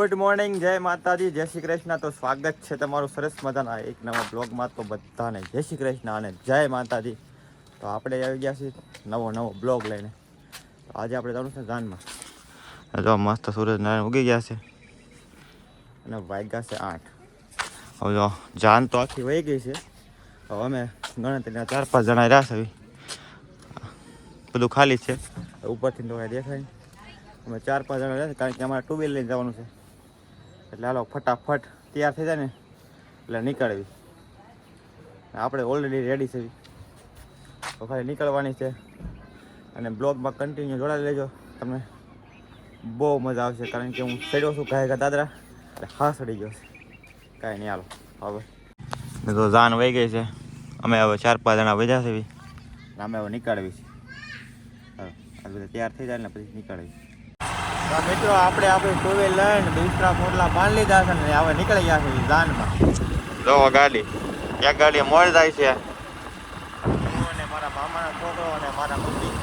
Good morning જય માતાજી, જય શ્રી કૃષ્ણ. તો સ્વાગત છે તમારું સરસ મજાના એક નવા બ્લોગમાં. તો બધાને જય શ્રી કૃષ્ણ અને જય માતાજી. તો આપણે આવી ગયા છીએ નવો નવો બ્લોગ લઈને. તો આજે આપણે જવાનું છે જાનમાં. જો મસ્ત સૂરજ નારાયણ ઉગી ગયા છે અને વાગ્યા છે આઠ. હવે જો જાન તો આખી વહી ગઈ છે. હવે અમે ગણતરીના ચાર પાંચ જણા રહ્યા છે બધું ખાલી છે. ઉપરથી તો દેખાય અમે ચાર પાંચ જણા રહ્યા કારણ કે અમારે ટુ વ્હીલ લઈને જવાનું છે. એટલે હાલો, ફટાફટ તૈયાર થઈ જાય ને, એટલે નીકળવી. આપણે ઓલરેડી રેડી છે. તો ખાલી નીકળવાની છે. અને બ્લોગમાં કન્ટિન્યુ જોડાઈ લેજો. તમને બહુ મજા આવશે, કારણ કે હું ચડ્યો છું ગાય દાદરા. એટલે હા ચડી ગયો છે. કાંઈ નહીં, હાલો, હવે. તો જાન વહી ગઈ છે. અમે હવે ચાર પાંચ જણા વધ્યા છે. અમે હવે નીકળવી છે. બધા તૈયાર થઈ જાય ને, પછી નીકળવી. મિત્રો આપણે આપણે ટુ વ્હીલ લઈને દૂસરા મોટલા બાંધ લીધા છે ને હવે નીકળી ગયા છે જાનમાં. જો ગાડી. એક ગાડી મોડ જાય છે. અને મારા મામાના છોકરો અને મારા મમ્મી.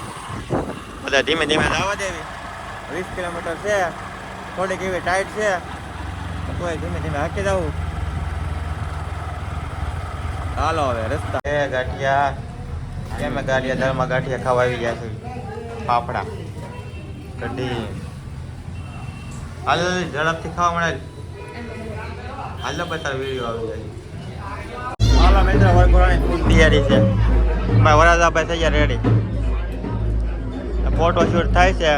બધા ધીમે ધીમે જવા દેવી. વીસ કિલોમીટર છે. થોડીક એવી ટાઈટ છે. કોઈ ધીમે ધીમે હાકી જવું હાલો હવે રસ્તા. એ ગાંઠિયા. કેમ ગાંઠિયા દળમાં ગાંઠિયા ખાવા આવી ગયા છે. ફાફડા. કઢી. હાલ ઝડપથી ખાવા મળે. હાલ બતાર વીડિયો આવી જાય. મારા મિત્ર વરઘોડાની ખૂબ તૈયારી છે. ભાઈ વરાદા ભાઈ થઈ ગયા રેડી ફોટો શૂટ થાય છે.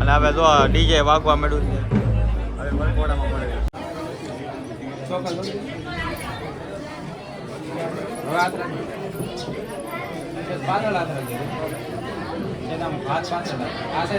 અને હવે જો ડીજે વાગવા મળ્યું છે. હવે વરઘોડામાં મળે. પાછળ આ છે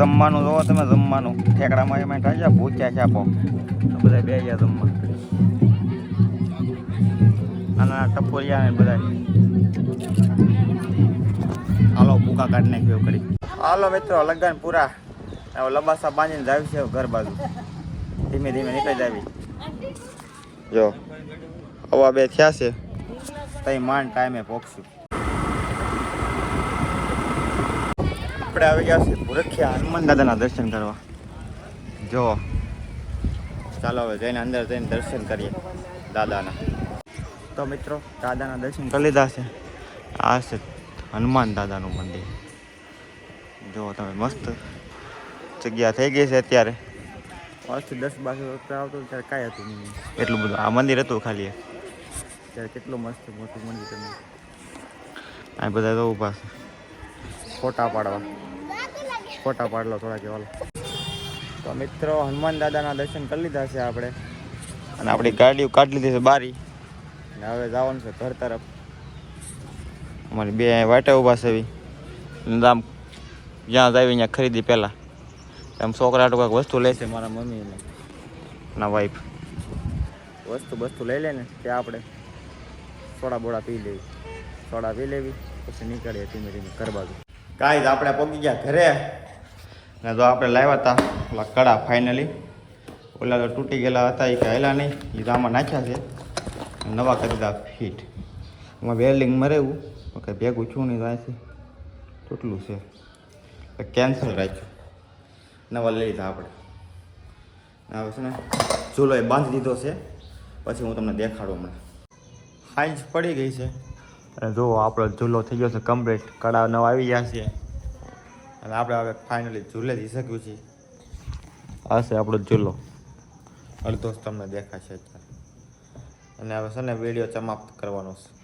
જમવાનું જોવો તમે, જમવાનું. ઠેકડામાં એમાં થાય છે ભૂચ્યા છે આપો. તો બધા બે ગયા જમવા. નાના ટપોરિયા ને બધા. હાલો, ભૂકા કાઢી નાખ્યો કરી હાલો મિત્રો, લગન પૂરા. લબાસા બાંધીને જાવી છે ઘર બાજુ. ધીમે ધીમે નીકળી જાવી જો, હવા બે થયા છે. તઈ માંડ ટાઈમે પહોંચશું આપણે આવી ગયા છે ભૂરખિયા હનુમાન દાદાના દર્શન કરવા. જો ચાલો હવે જઈને અંદર જઈને દર્શન કરીએ દાદાના. તો મિત્રો દાદાના દર્શન કરી લીધા છે. આ છે હનુમાન દાદાનું મંદિર. જો તમે મસ્ત જગ્યા થઈ ગઈ છે અત્યારે. આજથી દસ બાર વખત આવતો ત્યારે કાંઈ હતું નહીં. એટલું બધું. આ મંદિર હતું ખાલી. ત્યારે કેટલું મસ્ત મોટું મંદિર તમે આ બધા તો ઊભા છે. ફોટા પાડવા. ફોટા પાડલો થોડા કેવાલો તો મિત્રો હનુમાન દાદાના દર્શન કરી લીધા છે આપણે. અને આપણી ગાડીઓ કાઢી લીધી છે બારી. અને હવે જવાનું છે ઘર તરફ. અમારી બે વાટે ઊભા છે આમ જ્યાં જાય ત્યાં ખરીદી પહેલાં. આમ છોકરા કાંઈક વસ્તુ લેશે મારા મમ્મીને ના વાઈફ વસ્તુ વસ્તુ લઈ લે ને ત્યાં આપણે સોડા બોડા પી લેવી. સોડા પી લેવી પછી નીકળીએ ધીમે ધીમે બાજુ. કાંઈ આપણે પગી ગયા ઘરે. ને જો આપણે લાવ્યા હતા ઓલા કડા ફાઇનલી ઓલા તો તૂટી ગયેલા હતા એ કાયલા નહીં. એ આમાં નાખ્યા છે. નવા કરી દીધા ફીટ એમાં વેલ્ડિંગ મરેવું કંઈ ભેગું છું નહીં ત્યાંથી તૂટલું છે. કેન્સલ રાખ્યું. નવા લઈ લીધા આપણે. હવે છે ને ચૂલો એ બાંધી દીધો છે. પછી હું તમને દેખાડું હમણાં. હાઈજ પડી ગઈ છે. અને જો આપણો ચૂલો થઈ ગયો છે કમ્પ્લીટ કડા નવા આવી ગયા છે. અને આપણે હવે ફાઇનલી ઝૂલે જઈ શક્યું છીએ. આ છે આપણો ઝૂલો. અડધો તમને દેખાશે અત્યારે. અને હવે છે ને વીડિયો સમાપ્ત કરવાનો છે.